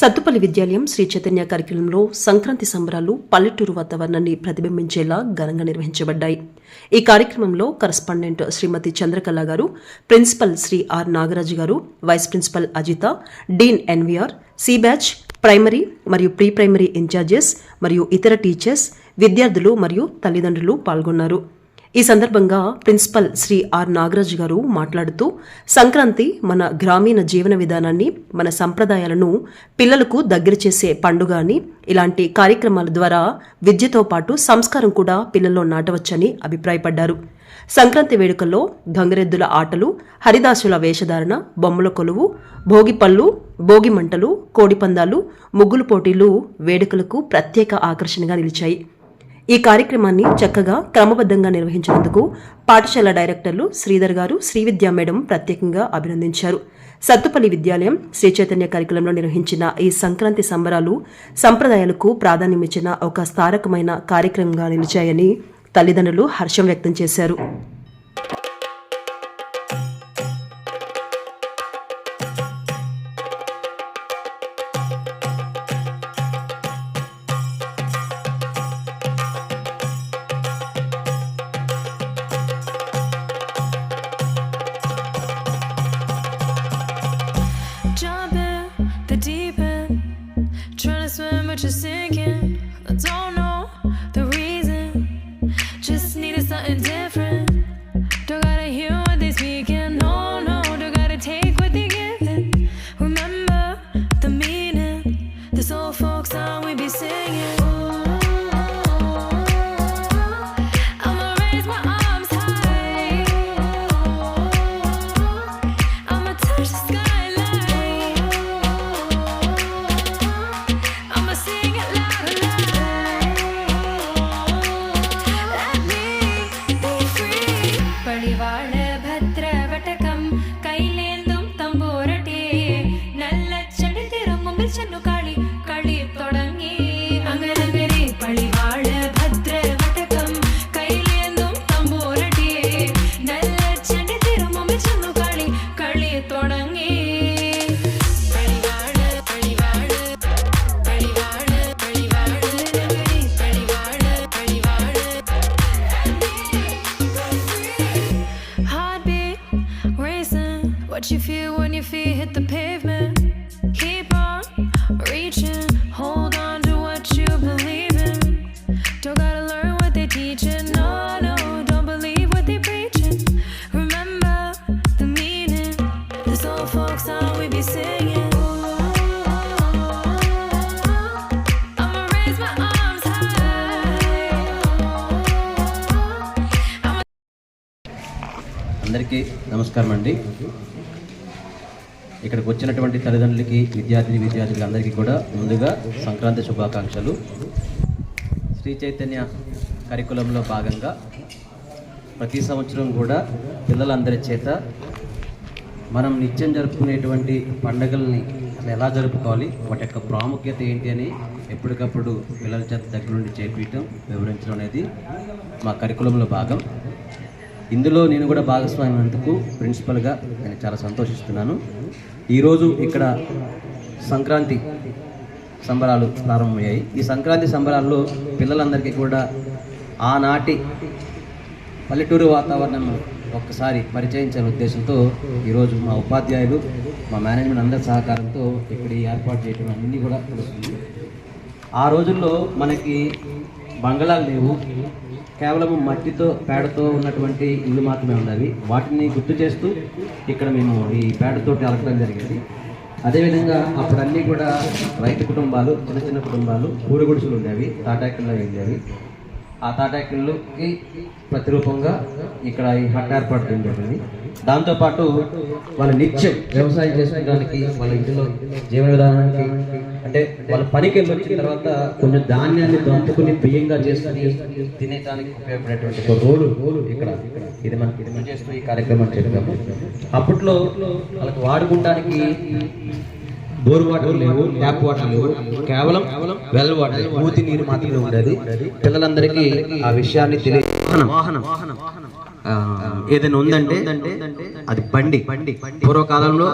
సత్తుపల్లి విద్యాలయం శ్రీ చైతన్య కార్యక్రమంలో సంక్రాంతి సంబరాలు పల్లెటూరు వాతావరణాన్ని ప్రతిబింబించేలా ఘనంగా నిర్వహించబడ్డాయి. ఈ కార్యక్రమంలో కరస్పాండెంట్ శ్రీమతి చంద్రకళ గారు principal Shri R Nagaraju garu vice principal Ajitha dean NVR C batch primary మరియు ప్రీ ప్రైమరీ ఇన్ఛార్జెస్ మరియు ఇతర టీచర్స్ విద్యార్థులు మరియు తల్లిదండ్రులు పాల్గొన్నారు. ఈ సందర్భంగా ప్రిన్సిపల్ శ్రీ ఆర్ నాగరాజు గారు మాట్లాడుతూ సంక్రాంతి మన గ్రామీణ జీవన విధానాన్ని మన సంప్రదాయాలను పిల్లలకు దగ్గర చేసే పండుగ అని ఇలాంటి కార్యక్రమాల ద్వారా విద్యతో పాటు సంస్కారం కూడా పిల్లల్లో నాటవచ్చని అభిప్రాయపడ్డారు. సంక్రాంతి వేడుకల్లో గంగరెద్దుల ఆటలు హరిదాసుల వేషధారణ బొమ్మల కొలువు భోగిపళ్ళు భోగి మంటలు కోడిపందాలు ముగ్గులు పోటీలు వేడుకలకు ప్రత్యేక ఆకర్షణగా నిలిచాయి. ఈ కార్యక్రమాన్ని చక్కగా క్రమబద్ధంగా నిర్వహించినందుకు పాఠశాల డైరెక్టర్లు శ్రీధర్ గారు శ్రీవిద్యా మేడం ప్రత్యేకంగా అభినందించారు. సత్తుపల్లి విద్యాలయం శ్రీ చైతన్య కార్యక్రమంలో నిర్వహించిన ఈ సంక్రాంతి సంబరాలు సంప్రదాయాలకు ప్రాధాన్యమిచ్చిన ఒక స్థారకమైన కార్యక్రమంగా నిలిచాయని తల్లిదండ్రులు హర్షం వ్యక్తం చేశారు. ever take What you feel when your feet hit the pavement. Keep on reaching. Hold on to what you believe in. Don't gotta learn what they teaching. No, no, don't believe what they preaching. Remember the meaning. This old folk song we be singing. I'ma raise my arms high. I'ma అందరికీ నమస్కారం అండి ఇక్కడికి వచ్చినటువంటి తల్లిదండ్రులకి విద్యార్థిని విద్యార్థులందరికీ కూడా ముందుగా సంక్రాంతి శుభాకాంక్షలు. శ్రీ చైతన్య కరికులంలో భాగంగా ప్రతి సంవత్సరం కూడా పిల్లలందరి చేత మనం నిత్యం జరుపుకునేటువంటి పండుగల్ని అసలు ఎలా జరుపుకోవాలి వాటి యొక్క ప్రాముఖ్యత ఏంటి అని ఎప్పటికప్పుడు పిల్లల చేత దగ్గర నుండి చేపించడం వివరించడం అనేది మా కరికులంలో భాగం. ఇందులో నేను కూడా భాగస్వామ్యందుకు ప్రిన్సిపల్గా నేను చాలా సంతోషిస్తున్నాను. ఈరోజు ఇక్కడ సంక్రాంతి సంబరాలు ప్రారంభమయ్యాయి. ఈ సంక్రాంతి సంబరాల్లో పిల్లలందరికీ కూడా ఆనాటి పల్లెటూరు వాతావరణం ఒక్కసారి పరిచయించాలనే ఉద్దేశంతో ఈరోజు మా ఉపాధ్యాయులు మా మేనేజ్మెంట్ అందరి సహకారంతో ఇక్కడ ఏర్పాటు చేయడం అన్నీ కూడా తెలుస్తుంది ఆ రోజుల్లో మనకి బంగళాలు లేవు. కేవలం మట్టితో పేడతో ఉన్నటువంటి ఇల్లు మాత్రమే ఉన్నవి వాటిని గుర్తు చేస్తూ ఇక్కడ మేము ఈ పేడతో అలకడం జరిగింది. అదేవిధంగా అప్పుడన్నీ కూడా రైతు కుటుంబాలు చిన్న చిన్న కుటుంబాలు పూరి ఉండేవి తాటాకిల్లో ఉండేవి. ఆ తాటాకిళ్ళకి ప్రతిరూపంగా ఇక్కడ ఈ హట్ ఏర్పాటు చేయడం జరిగింది. దాంతోపాటు వాళ్ళ నిత్యం వ్యవసాయం చేసుకోవడానికి వాళ్ళ ఇంటిలో జీవన విధానానికి అంటే వాళ్ళ పనికి వెళ్ళి వచ్చిన తర్వాత కొంచెం ధాన్యాన్ని దంపుకుని బియ్యంగా చేసుకుని తినేదానికి ఉపయోగపడేటువంటి ఒక రోలు రోలు ఇక్కడ ఇది మనకి ఇది మనం చేస్తూ ఈ కార్యక్రమం చెప్పాము అప్పట్లో వాళ్ళకి వాడుకోవడానికి బోర్ వాటర్ లేవు ట్యాప్ వాటర్ లేవు. కేవలం వెల్ వాటర్ మూతి నీరు మాత్రమే ఉండేది. పిల్లలందరికీ ఆ విషయాన్ని తెలియ ఏదైనా ఉందంటే అది బండి. బండి. పూర్వకాలంలో